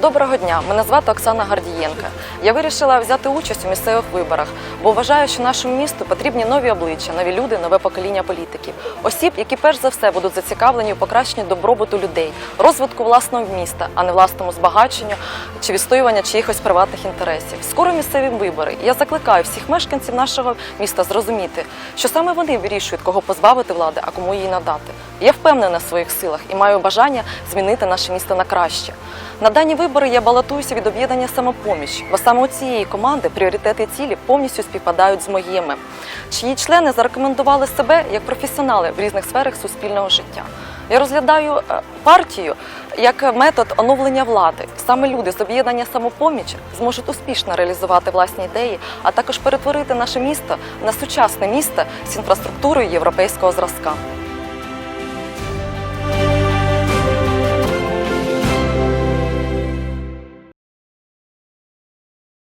Доброго дня, мене звати Оксана Гардієнка. Я вирішила взяти участь у місцевих виборах, бо вважаю, що нашому місту потрібні нові обличчя, нові люди, нове покоління політиків, осіб, які перш за все будуть зацікавлені у покращенні добробуту людей, розвитку власного міста, а не власному збагаченню чи відстоювання чиїхось приватних інтересів. Скоро місцеві вибори. Я закликаю всіх мешканців нашого міста зрозуміти, що саме вони вирішують, кого позбавити влади, а кому її надати. Я впевнена в своїх силах і маю бажання змінити наше місто на краще. На дані вибори я балотуюся від об'єднання самопоміч, бо саме у цієї команди пріоритети і цілі повністю співпадають з моїми, чиї члени зарекомендували себе як професіонали в різних сферах суспільного життя. Я розглядаю е, партію як метод оновлення влади. Саме люди з об'єднання самопоміч зможуть успішно реалізувати власні ідеї, а також перетворити наше місто на сучасне місто з інфраструктурою європейського зразка.